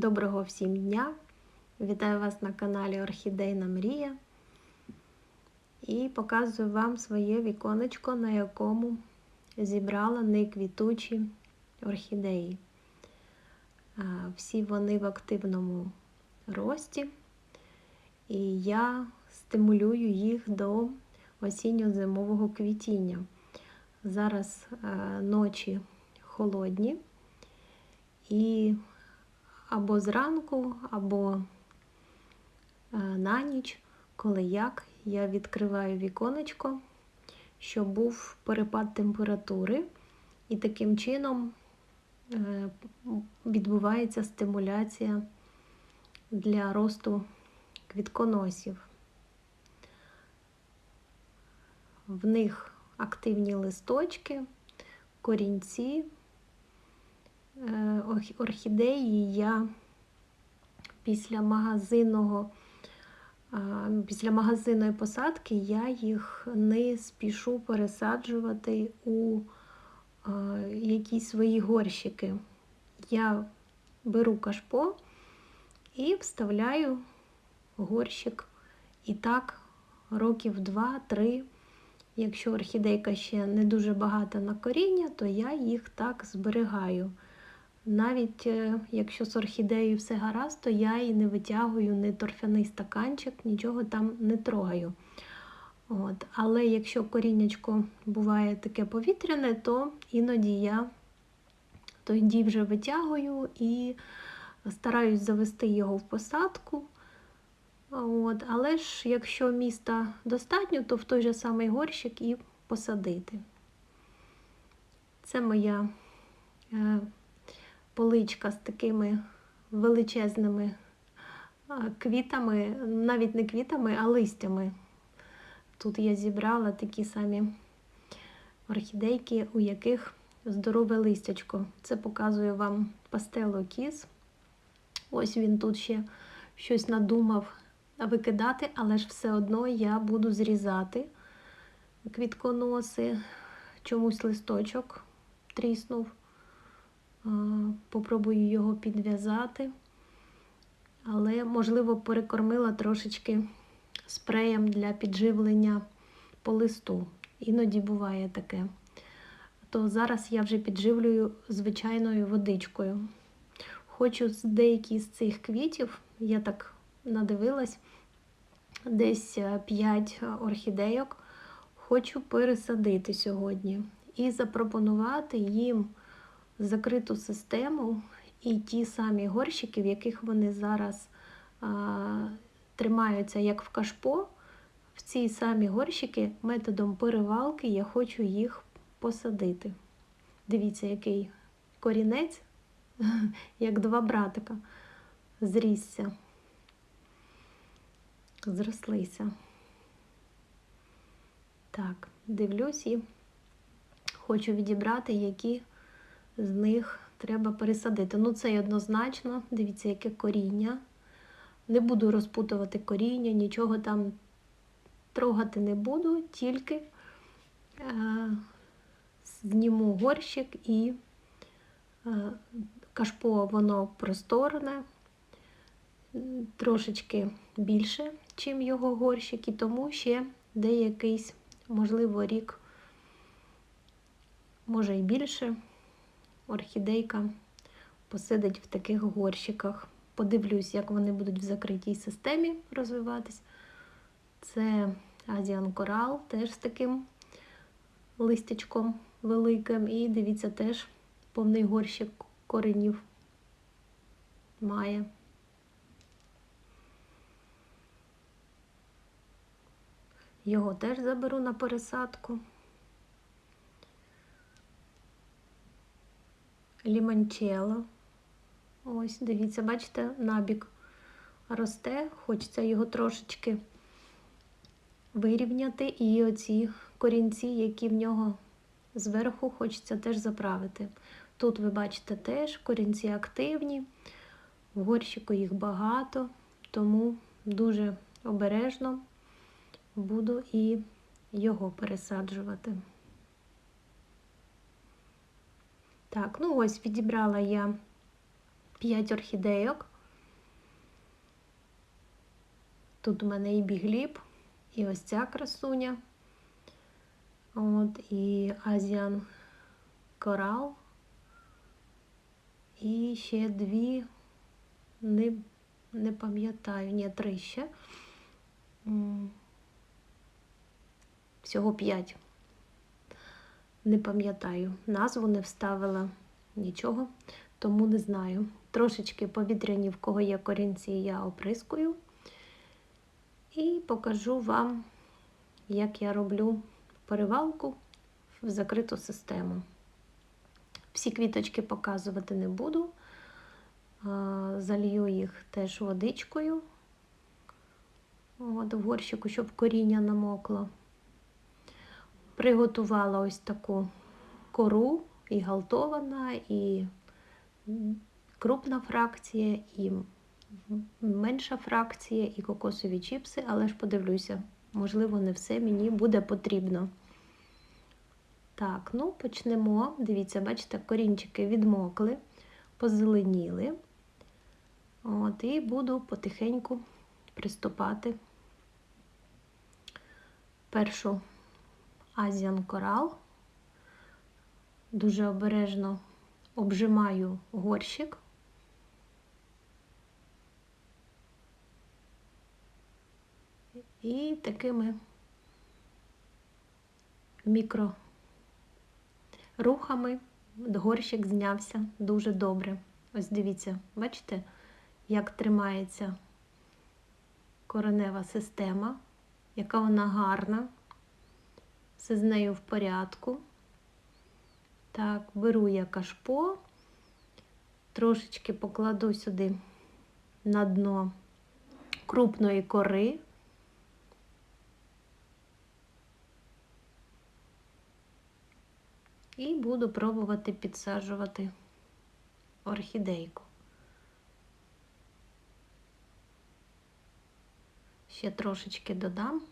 Доброго всім дня! Вітаю вас на каналі Орхідейна Мрія і показую вам своє віконечко, на якому зібрала неквітучі орхідеї. Всі вони в активному рості, і я стимулюю їх до осінньо-зимового квітіння. Зараз ночі холодні. І або зранку, або е, на ніч, коли як, я відкриваю віконечко, щоб був перепад температури, і таким чином е, відбувається стимуляція для росту квітконосів. В них активні листочки, корінці. Е, орхідеї я після магазинного, після магазинної посадки я їх не спішу пересаджувати у якісь свої горщики. Я беру кашпо і вставляю горщик. І так, років 2-3. Якщо орхідейка ще не дуже багата на коріння, то я їх так зберігаю. Навіть е, якщо з орхідеєю все гаразд, то я і не витягую ні торфяний стаканчик, нічого там не трогаю. От. Але якщо коріннячко буває таке повітряне, то іноді я тоді вже витягую і стараюсь завести його в посадку. От. Але ж якщо міста достатньо, то в той же самий горщик і посадити. Це моя. Поличка з такими величезними квітами, навіть не квітами, а листями. Тут я зібрала такі самі орхідейки, у яких здорове листячко. Це показую вам пастело кіз. Ось він тут ще щось надумав викидати, але ж все одно я буду зрізати квітконоси, чомусь листочок тріснув попробую його підв'язати, але, можливо, перекормила трошечки спреєм для підживлення по листу. Іноді буває таке. То зараз я вже підживлюю звичайною водичкою. Хочу з деякі з цих квітів, я так надивилась, десь 5 орхідейок, хочу пересадити сьогодні і запропонувати їм закриту систему і ті самі горщики, в яких вони зараз а, тримаються, як в кашпо, в ці самі горщики методом перевалки я хочу їх посадити. Дивіться, який корінець, як два братика, зрісся, зрослися. Так, дивлюсь і хочу відібрати, які з них треба пересадити. Ну, це однозначно, дивіться, яке коріння. Не буду розпутувати коріння, нічого там трогати не буду, тільки е, зніму горщик і е, кашпо воно просторне, трошечки більше, ніж його горщик, і тому ще деякийсь, можливо, рік, може і більше орхідейка посидить в таких горщиках. Подивлюсь, як вони будуть в закритій системі розвиватись. Це Азіан Корал, теж з таким листячком великим. І дивіться, теж повний горщик коренів має. Його теж заберу на пересадку. Лімончело. Ось, дивіться, бачите, набік росте, хочеться його трошечки вирівняти. І оці корінці, які в нього зверху, хочеться теж заправити. Тут, ви бачите, теж корінці активні, в горщику їх багато, тому дуже обережно буду і його пересаджувати. Так, ну ось відібрала я 5 орхідейок. Тут у мене і бігліб, і ось ця красуня. От, і Азіан Корал. І ще дві, не, не пам'ятаю, ні, три ще. Всього п'ять. Не пам'ятаю. Назву не вставила нічого, тому не знаю. Трошечки повітряні, в кого є корінці, я оприскую. І покажу вам, як я роблю перевалку в закриту систему. Всі квіточки показувати не буду. Залью їх теж водичкою. От в горщику, щоб коріння намокло. Приготувала ось таку кору, і галтована, і крупна фракція, і менша фракція, і кокосові чіпси, але ж подивлюся, можливо, не все мені буде потрібно. Так, ну почнемо. Дивіться, бачите, корінчики відмокли, позеленіли. От, і буду потихеньку приступати першу Азіан Корал. Дуже обережно обжимаю горщик. І такими мікро рухами горщик знявся дуже добре. Ось дивіться, бачите, як тримається коренева система, яка вона гарна, все з нею в порядку. Так, беру я кашпо, трошечки покладу сюди на дно крупної кори. І буду пробувати підсаджувати орхідейку. Ще трошечки додам.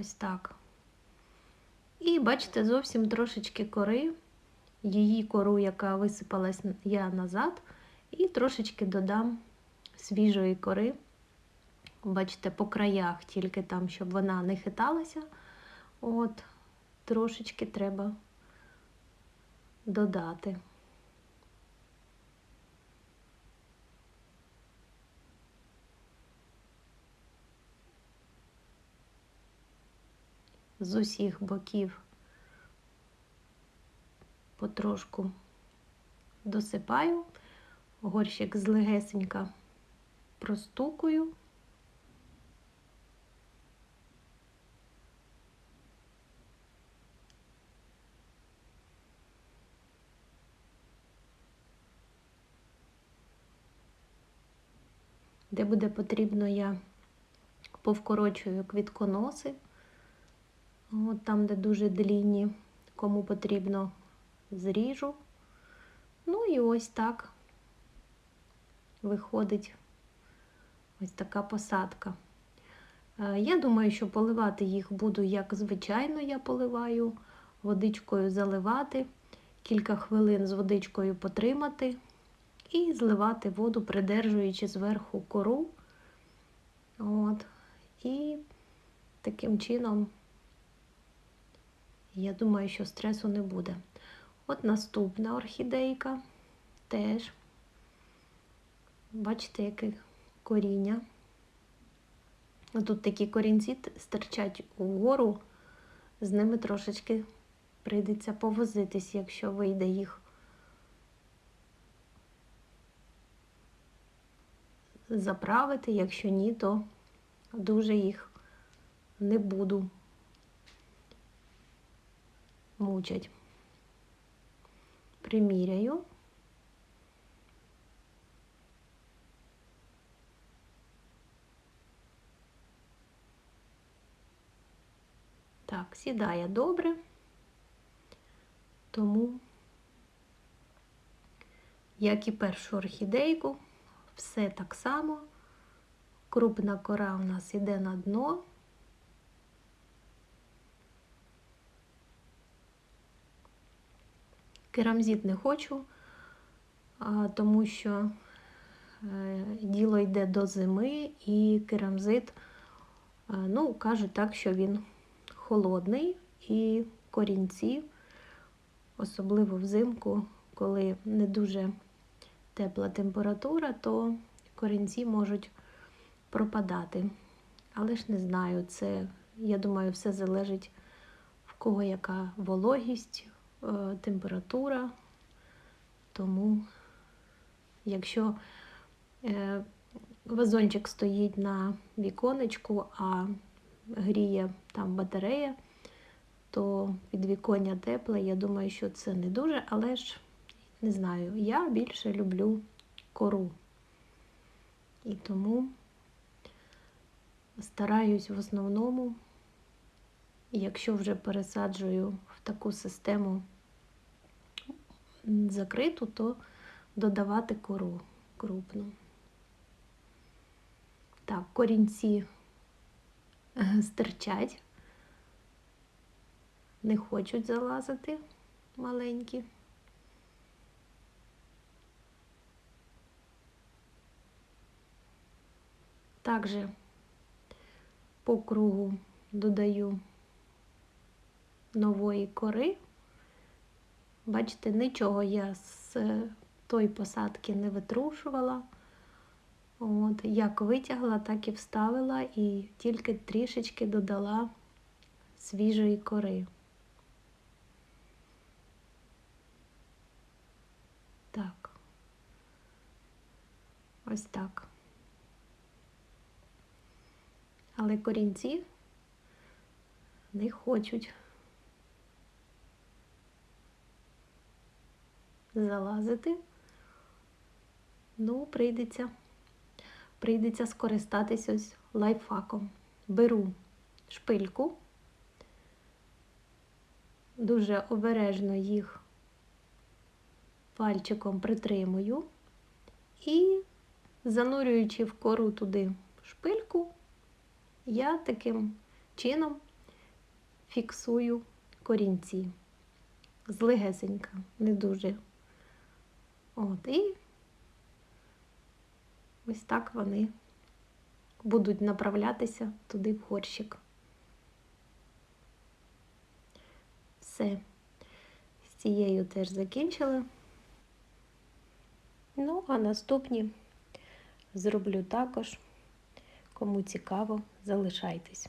Ось так. І бачите, зовсім трошечки кори, її кору, яка висипалась я назад, і трошечки додам свіжої кори. Бачите, по краях, тільки там, щоб вона не хиталася. От, трошечки треба додати. З усіх боків потрошку досипаю, горщик злегесенька простукую. Де буде потрібно, я повкорочую квітконоси. От там, де дуже длінні, кому потрібно, зріжу. Ну і ось так виходить ось така посадка. Е, Я думаю, що поливати їх буду, як звичайно, я поливаю, водичкою заливати, кілька хвилин з водичкою потримати і зливати воду, придержуючи зверху кору. От. І таким чином, я думаю, що стресу не буде. От наступна орхідейка теж. Бачите, яке коріння. Тут такі корінці стирчать угору, з ними трошечки прийдеться повозитись, якщо вийде їх заправити, якщо ні, то дуже їх не буду мучать. Приміряю. Так, сідає добре, тому, як і першу орхідейку, все так само. Крупна кора у нас йде на дно. Керамзит не хочу тому що е, діло йде до зими, і керамзит, е, ну, кажуть так, що він холодний і корінці, особливо взимку, коли не дуже тепла температура, то корінці можуть пропадати. Але ж не знаю, це, я думаю, все залежить в кого яка вологість, температура. Тому, якщо е, вазончик стоїть на віконечку, а гріє там батарея, то підвіконня тепле, я думаю, що це не дуже, але ж не знаю, я більше люблю кору. І тому стараюсь в основному, якщо вже пересаджую в таку систему закриту, то додавати кору крупну. Так, корінці е, стирчать, не хочуть залазити маленькі. Також по кругу додаю нової кори. Бачите, нічого я з тої посадки не витрушувала. От, Як витягла, так і вставила і тільки трішечки додала свіжої кори. Так, ось так. Але корінці не хочуть залазити. Ну, прийдеться, прийдеться скористатись ось лайфхаком. Беру шпильку, дуже обережно їх пальчиком притримую і, занурюючи в кору туди шпильку, я таким чином фіксую корінці. Злегесенька, не дуже. От, і ось так вони будуть направлятися туди в горщик. Все, з цією теж закінчили. Ну, а наступні зроблю також. Кому цікаво, залишайтесь.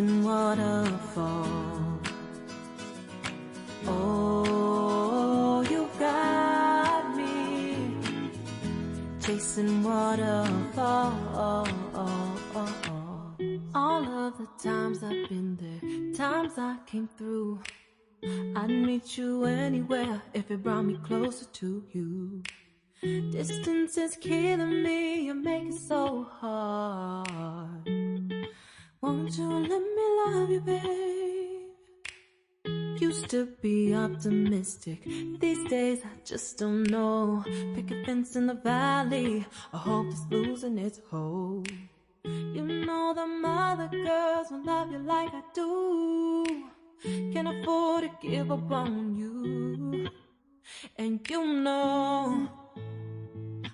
Chasing waterfalls. Oh, you got me chasing waterfalls. All of the times I've been there, times I came through. I'd meet you anywhere if it brought me closer to you. Distance is killing me, you make it so hard. Won't you let me love you, babe? Used to be optimistic, these days I just don't know. Pick a fence in the valley, I hope it's losing its hold. You know the other girls will love you like I do. Can't afford to give up on you. And you know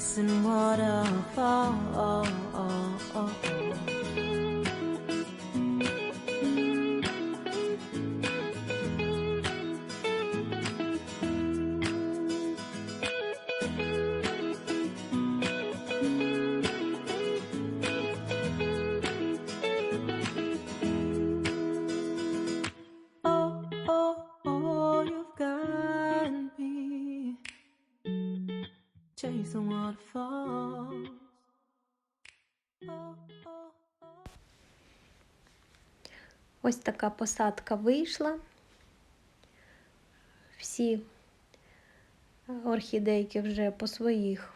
ice and water. Oh, oh, oh, Ось така посадка вийшла. Всі орхідейки вже по своїх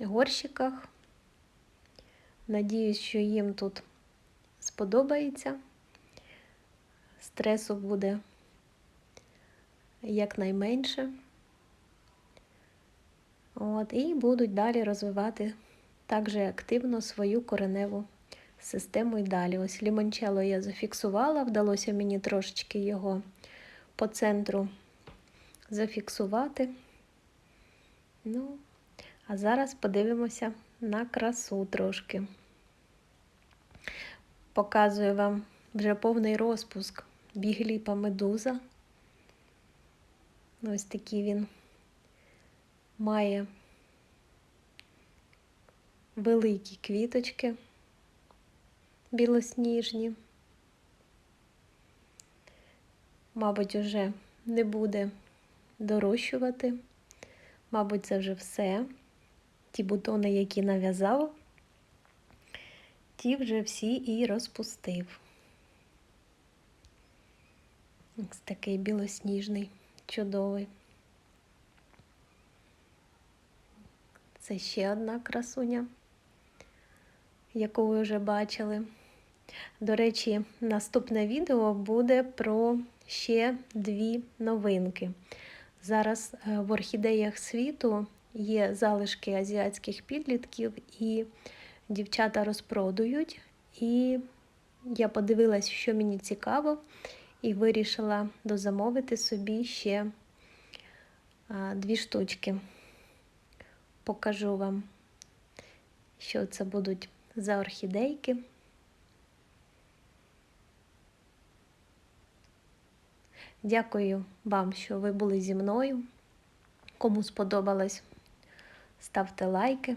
горщиках. Надіюсь, що їм тут сподобається. Стресу буде якнайменше. От, і будуть далі розвивати також активно свою кореневу систему і далі. Ось лімончело я зафіксувала, вдалося мені трошечки його по центру зафіксувати. Ну, а зараз подивимося на красу трошки. Показую вам вже повний розпуск бігліпа медуза. Ось такий він має великі квіточки білосніжні. Мабуть, уже не буде дорощувати. Мабуть, це вже все. Ті бутони, які нав'язав, ті вже всі і розпустив. Ось такий білосніжний, чудовий. Це ще одна красуня, яку ви вже бачили. До речі, наступне відео буде про ще дві новинки. Зараз е, в орхідеях світу є залишки азіатських підлітків, і дівчата розпродують. І я подивилась, що мені цікаво, і вирішила дозамовити собі ще дві штучки. Покажу вам, що це будуть за орхідейки. Дякую вам, що ви були зі мною. Кому сподобалось, ставте лайки,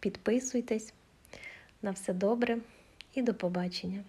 підписуйтесь. На все добре і до побачення!